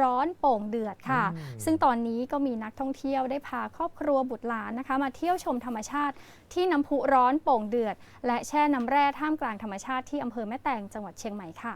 ร้อนโป่งเดือดค่ะอืมซึ่งตอนนี้ก็มีนักท่องเที่ยวได้พาครอบครัวบุตรหลานนะคะ มาเที่ยวชมธรรมชาติที่น้ำพุร้อนโป่งเดือด และแช่น้ำแร่ท่ามกลางธรรมชาติที่อำเภอแม่แตงจังหวัดเชียงใหม่ค่ะ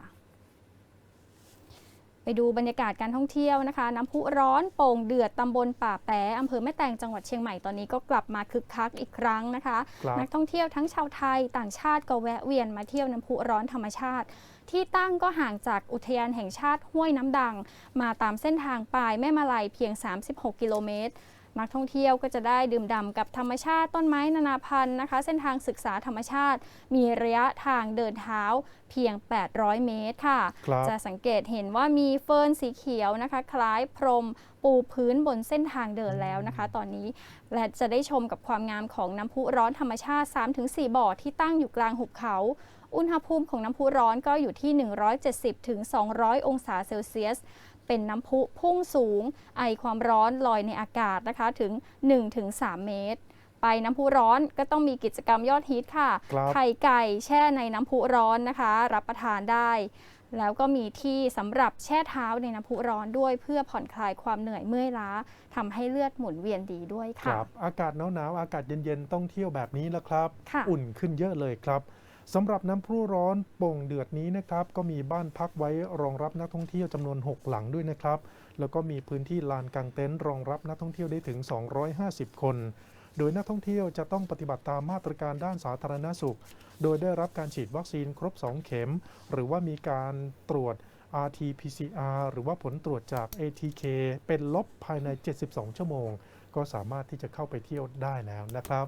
ไปดูบรรยากาศการท่องเที่ยวนะคะ น้ำพุร้อนโป่งเดือดตำบลป่าแปะอำเภอแม่แตงจังหวัดเชียงใหม่ตอนนี้ก็กลับมาคึกคักอีกครั้งนะคะครับนักท่องเที่ยวทั้งชาวไทยต่างชาติก็แวะเวียนมาเที่ยวน้ำพุร้อนธรรมชาติ ที่ตั้งก็ห่างจากอุทยานแห่งชาติห้วยน้ำดัง มาตามเส้นทางปลายแม่มาลัยเพียง 36 กิโลเมตร นักท่องเที่ยวก็จะได้ดื่มด่ำกับธรรมชาติต้นไม้นานาพันธุ์นะคะ เส้นทางศึกษาธรรมชาติ มีระยะทางเดินเท้าเพียง 800 เมตรค่ะครับจะสังเกตเห็นว่ามีเฟิร์นสีเขียวนะคะ คล้ายพรมปูพื้นบนเส้นทางเดินแล้วนะคะ ตอนนี้และจะได้ชมกับความงามของน้ำพุร้อนธรรมชาติ 3-4 บ่อที่ตั้งอยู่กลางหุบเขา อุณหภูมิของน้ำพุร้อนก็อยู่ที่ 170ถึง200 องศาเซลเซียส เป็นน้ำพุพุ่งสูง ไอความร้อนลอยในอากาศนะคะถึง 1-3 เมตร ไปน้ำพุร้อนก็ต้องมีกิจกรรมยอดฮิตค่ะครับไข่ไก่แช่ในน้ำพุร้อนนะคะ รับประทานได้ แล้วก็มีที่สำหรับแช่เท้าในน้ำพุร้อนด้วย เพื่อผ่อนคลายความเหนื่อยเมื่อยล้าทำให้เลือดหมุนเวียนดีด้วยคค่ะรับอากาศหนาวๆอากาศเย็นๆต้องเที่ยวแบบนี้แล้วครับค่ะอุ่นขึ้นเยอะเลยครับ สำหรับน้ำพุร้อนโป่งเดือดนี้นะครับก็มีบ้านพักไว้รองรับนักท่องเที่ยวจำนวน 6 หลังด้วยนะครับ แล้วก็มีพื้นที่ลานกางเต็นท์รองรับนักท่องเที่ยวได้ถึง 250 คน โดยนักท่องเที่ยวจะต้องปฏิบัติตามมาตรการด้านสาธารณสุข โดยได้รับการฉีดวัคซีนครบ 2 เข็ม หรือว่ามีการตรวจ RT-PCR หรือว่าผลตรวจจาก ATK เป็นลบภายใน 72 ชั่วโมง ก็สามารถที่จะเข้าไปเที่ยวได้แล้วนะครับ